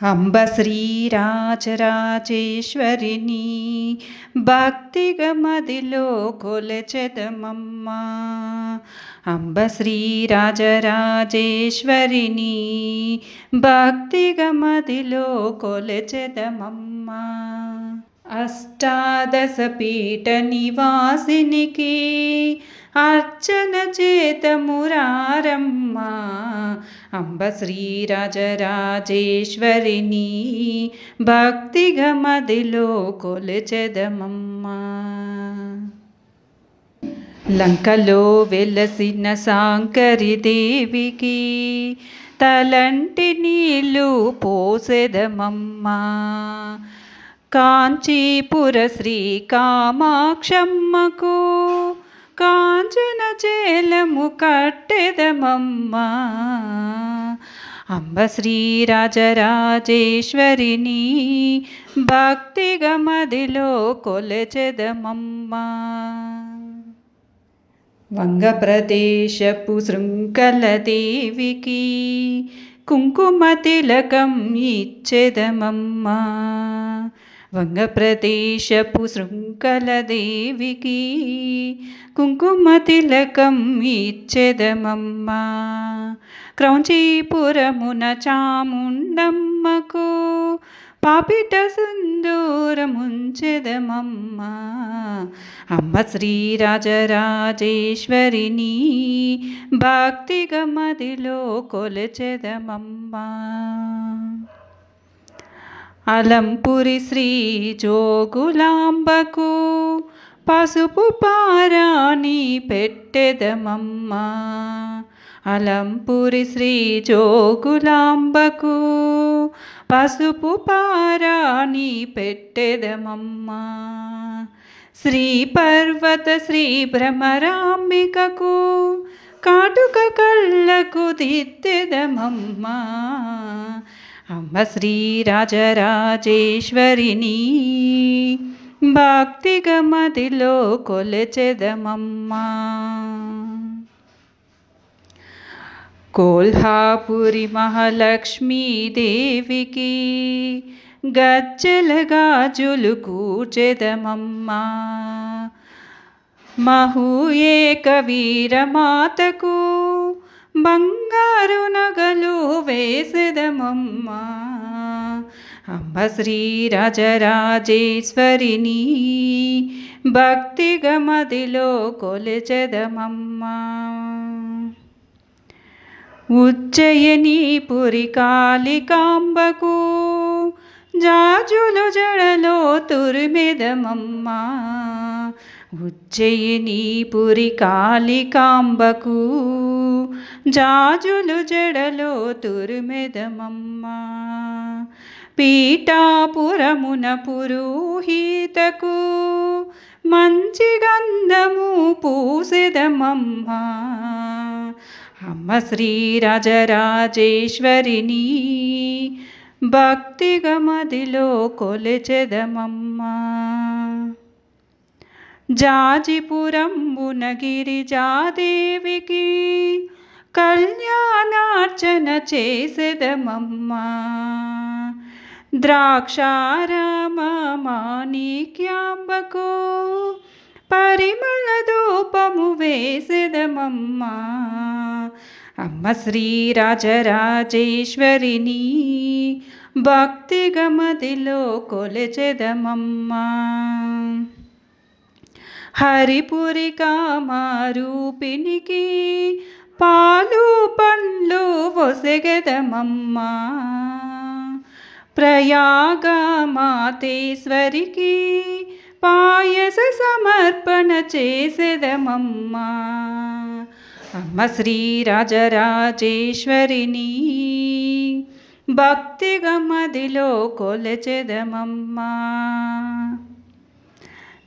అంబ శ్రీరాజరాజేశ్వరిని భక్తిగా మదిలో కొలచెదమమ్మా అంబ శ్రీరాజరాజేశ్వరిని భక్తిగా మదిలో కొలచెదమమ్మా అష్టాదశ పీఠ నివాసినికి అర్చన చేతమురారమ్మా అంబ శ్రీరాజరాజేశ్వరిని భక్తిగా మదిలో లంకలో వెలసిన సాంకరి దేవికి తలంటి నీళ్ళు పోసెదమమ్మా. కాంచీపుర శ్రీ కామాక్షమ్మకు కాంచన చేలము కట్టెదమమ్మ. అంబ శ్రీరాజరాజేశ్వరిని భక్తిగా మదిలో కొలచెదమమ్మా. వంగప్రదేశపు శృంఖల దేవికి కుంకుమ తిలకం ఇచ్చెదమమ్మా. వంగప్రదేశపు శృంఖల దేవికి కుంకుమ తిలకం ఇచ్చెదమమ్మా. క్రౌంచీపురమున చాముండమ్మకు పాపిట సుందూరముంచెదమమ్మ. అమ్మ శ్రీరాజరాజేశ్వరిని భక్తిగా మదిలో కొలచెదమమ్మా. అలంపురి శ్రీ జోగులాంబకు పసుపు పారాణి పెట్టెదమమ్మా. అలంపురి శ్రీ జోగులాంబకు పసుపు పారాణి పెట్టెదమమ్మా. శ్రీ పర్వత శ్రీ భ్రమరాంబికకు కాటుక కళ్ళకు దిద్దెదమమ్మ. అమ్మ శ్రీరాజరాజేశ్వరిని. భక్తిగా మదిలో కొలచెదమమ్మా. కోల్హాపురి మహాలక్ష్మీదేవికి గజ్జల గాజులు కూచెదమమ్మా మహూయేక వీరమాతకు బంగారు నగలు వేసెదమమ్మా. అంబ శ్రీరాజరాజేశ్వరిని భక్తి గమదిలో కొలచెదమమ్మా. ఉజ్జయని పురి కాళికాంబకు జాజులు జడలో తురిమెదమమ్మా. ఉజ్జయిని పురి కాళికాంబకు జాజులు జడలో తురుమెదమమ్మ. పీఠాపురమున పురోహితకు మంచి గంధము పూసెదమమ్మా. అమ్మ శ్రీరాజరాజేశ్వరిని భక్తిగా మదిలో జాజిపురం జాజిపురంబున గిరిజాదేవికి కళ్యాణార్చన చేసేదమమ్మా. ద్రాక్షారామ మాణిక్యాంబకు పరిమళ ధూపము వేసేదమమ్మా. అమ్మ శ్రీరాజరాజేశ్వరిని భక్తి గమదిలో కొలచెదమమ్మా. హరిపురి కామారూపిణికి పాలు పండ్లు ఒసెగదమమ్మా ప్రయాగ మాతేశ్వరికి పాయస సమర్పణ చేసేదమమ్మా. అమ్మ శ్రీరాజరాజేశ్వరిని భక్తిగా మదిలో కొలచెదమమ్మా.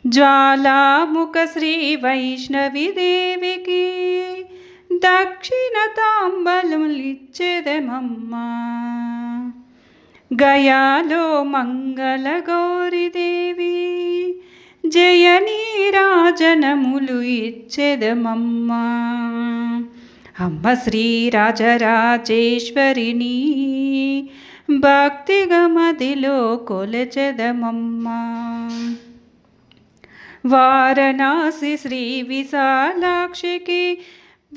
జ్వాలాముఖ శ్రీ వైష్ణవి దేవికి దక్షిణ తాంబలములిచ్చెదమమ్మా గయాలో మంగళ గౌరిదేవి జయనీరాజనములు ఇచ్చెదమమ్మా? అమ్మ శ్రీ రాజరాజేశ్వరిని భక్తిగా మదిలో కొలచెదమమ్మా. వారణాసి శ్రీ విశాలాక్షికి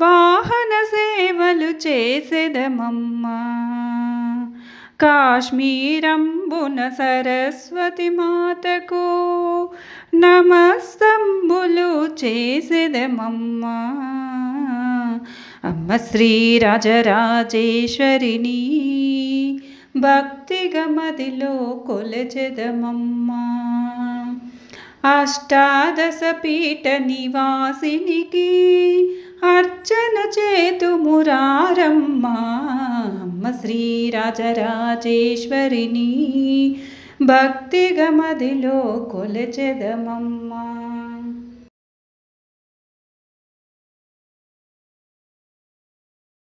వాహన సేవలు చేసెదమమ్మా. కాశ్మీరంబున సరస్వతి మాతకు నమస్తంబులు చేసెదమమ్మా. అమ్మ శ్రీ రాజరాజేశ్వరిని భక్తిగా మదిలో కొలచెదమమ్మా. అష్టాదశ పీఠ నివాసినికి అర్చన చేతు మురారమ్మ. అమ్మ శ్రీ రాజరాజేశ్వరిని. భక్తిగమదిలో కొలచెదమమ్మా.